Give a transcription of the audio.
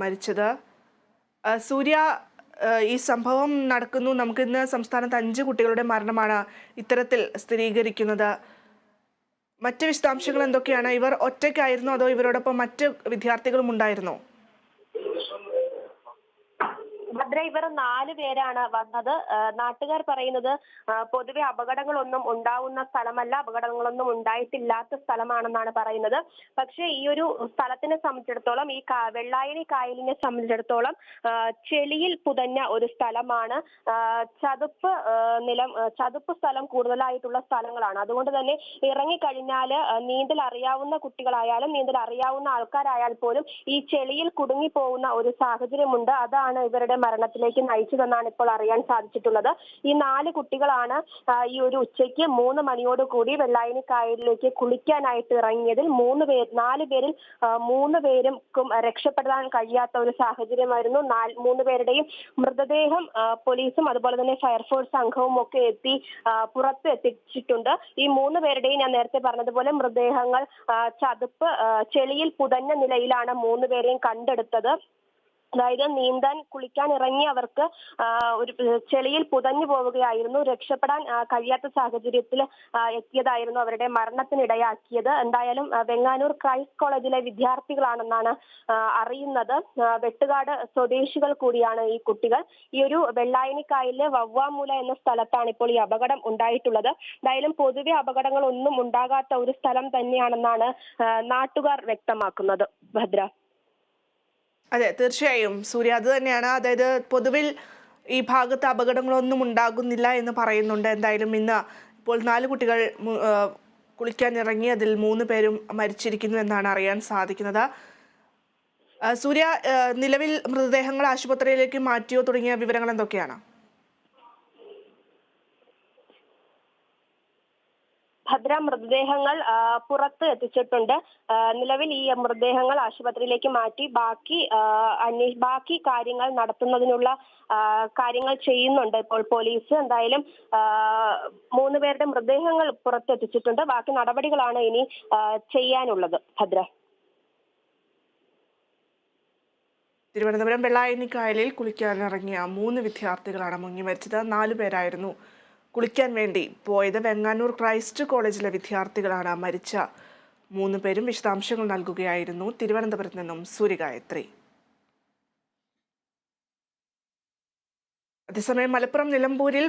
മരിച്ചത്. സൂര്യ ഈ സംഭവം നടക്കുന്നു. നമുക്കിന്ന് സംസ്ഥാനത്ത് അഞ്ച് കുട്ടികളുടെ മരണമാണ് ഇത്തരത്തിൽ സ്ഥിരീകരിക്കുന്നത്. മറ്റ് വിശദാംശങ്ങൾ എന്തൊക്കെയാണ്? ഇവർ ഒറ്റയ്ക്കായിരുന്നു? അതോ ഇവരോടൊപ്പം മറ്റ് വിദ്യാർത്ഥികളും ഉണ്ടായിരുന്നോ? ഭദ്ര ഇവർ നാല് പേരാണ് വന്നത്. നാട്ടുകാർ പറയുന്നത് പൊതുവെ അപകടങ്ങളൊന്നും ഉണ്ടാവുന്ന സ്ഥലമല്ല അപകടങ്ങളൊന്നും ഉണ്ടായിട്ടില്ലാത്ത സ്ഥലമാണെന്നാണ് പറയുന്നത്. പക്ഷെ ഈ ഒരു സ്ഥലത്തിനെ സംബന്ധിച്ചിടത്തോളം ഈ വെള്ളായണി കായലിനെ സംബന്ധിച്ചിടത്തോളം ചെളിയിൽ പുതഞ്ഞ ഒരു സ്ഥലമാണ്. ചതുപ്പ് നിലം ചതുപ്പ് സ്ഥലം കൂടുതലായിട്ടുള്ള സ്ഥലങ്ങളാണ്. അതുകൊണ്ട് തന്നെ ഇറങ്ങിക്കഴിഞ്ഞാൽ നീന്തൽ അറിയാവുന്ന കുട്ടികളായാലും നീന്തൽ അറിയാവുന്ന ആൾക്കാരായാൽ പോലും ഈ ചെളിയിൽ കുടുങ്ങിപ്പോകുന്ന ഒരു സാഹചര്യമുണ്ട്. അതാണ് ഇവരുടെ മരണത്തിലേക്ക് നയിച്ചു നയിച്ചതെന്നാണ് ഇപ്പോൾ അറിയാൻ സാധിച്ചിട്ടുള്ളത്. ഈ നാല് കുട്ടികളാണ് ഈ ഒരു ഉച്ചയ്ക്ക് മൂന്ന് മണിയോട് കൂടി വെള്ളായണി കായലിലേക്ക് കുളിക്കാനായിട്ട് ഇറങ്ങിയതിൽ മൂന്ന് പേർ നാല് പേരിൽ മൂന്ന് പേരും രക്ഷപ്പെടാൻ കഴിയാത്ത ഒരു സാഹചര്യമായിരുന്നു. മൂന്ന് പേരുടെയും മൃതദേഹം പോലീസും അതുപോലെ തന്നെ ഫയർഫോഴ്സ് സംഘവും ഒക്കെ എത്തി പുറത്ത് എത്തിച്ചിട്ടുണ്ട്. ഈ മൂന്ന് പേരുടെയും ഞാൻ നേരത്തെ പറഞ്ഞതുപോലെ മൃതദേഹങ്ങൾ ചതുപ്പ് ചെളിയിൽ പുതഞ്ഞ നിലയിലാണ് മൂന്ന് പേരെയും കണ്ടെടുത്തത്. അതായത് നീന്താൻ കുളിക്കാൻ ഇറങ്ങി അവർക്ക് ഒരു ചെളിയിൽ പുതഞ്ഞു പോവുകയായിരുന്നു. രക്ഷപ്പെടാൻ കഴിയാത്ത സാഹചര്യത്തിൽ എത്തിയതായിരുന്നു അവരുടെ മരണത്തിനിടയാക്കിയത്. എന്തായാലും വെങ്ങാനൂർ ക്രൈസ്റ്റ് കോളേജിലെ വിദ്യാർത്ഥികളാണെന്നാണ് അറിയുന്നത്. വെട്ടുകാട് സ്വദേശികൾ കൂടിയാണ് ഈ കുട്ടികൾ. ഈ ഒരു വെള്ളായണിക്കായലിലെ വവ്വാമൂല എന്ന സ്ഥലത്താണ് ഇപ്പോൾ ഈ അപകടം ഉണ്ടായിട്ടുള്ളത്. എന്തായാലും പൊതുവെ അപകടങ്ങൾ ഒന്നും ഉണ്ടാകാത്ത ഒരു സ്ഥലം തന്നെയാണെന്നാണ് നാട്ടുകാർ വ്യക്തമാക്കുന്നത്. ഭദ്ര. അതെ തീർച്ചയായും. സൂര്യ അത് തന്നെയാണ്. അതായത് പൊതുവിൽ ഈ ഭാഗത്ത് അപകടങ്ങളൊന്നും ഉണ്ടാകുന്നില്ല എന്ന് പറയുന്നുണ്ട്. എന്തായാലും ഇന്ന് ഇപ്പോൾ നാല് കുട്ടികൾ കുളിക്കാൻ ഇറങ്ങി അതിൽ മൂന്ന് പേരും മരിച്ചിരിക്കുന്നു എന്നാണ് അറിയാൻ സാധിക്കുന്നത്. സൂര്യ നിലവിൽ മൃതദേഹങ്ങൾ ആശുപത്രിയിലേക്ക് മാറ്റിയോ തുടങ്ങിയ വിവരങ്ങൾ എന്തൊക്കെയാണ്? ഭദ്ര മൃതദേഹങ്ങൾ പുറത്ത് എത്തിച്ചിട്ടുണ്ട്. നിലവിൽ ഈ മൃതദേഹങ്ങൾ ആശുപത്രിയിലേക്ക് മാറ്റി ബാക്കി ആ, അന്വേ- ബാക്കി കാര്യങ്ങൾ നടത്തുന്നതിനുള്ള കാര്യങ്ങൾ ചെയ്യുന്നുണ്ട് ഇപ്പോൾ പോലീസ്. എന്തായാലും മൂന്ന് പേരുടെ മൃതദേഹങ്ങൾ പുറത്തെത്തിച്ചിട്ടുണ്ട് ബാക്കി നടപടികളാണ് ഇനി ചെയ്യാനുള്ളത്. ഭദ്ര. തിരുവനന്തപുരം വെള്ളായണി കായലിൽ കുളിക്കാനിറങ്ങിയ മൂന്ന് വിദ്യാർത്ഥികളാണ് മുങ്ങി മരിച്ചത് നാലു പേരായിരുന്നു കുളിക്കാൻ വേണ്ടി പോയത് വെങ്ങാനൂർ ക്രൈസ്റ്റ് കോളേജിലെ വിദ്യാർത്ഥികളാണ്. മരിച്ച മൂന്ന് പേരും വിശദാംശങ്ങൾ നൽകുകയായിരുന്നു തിരുവനന്തപുരത്ത് നിന്നും സൂര്യഗായത്രി. അതേസമയം മലപ്പുറം നിലമ്പൂരിൽ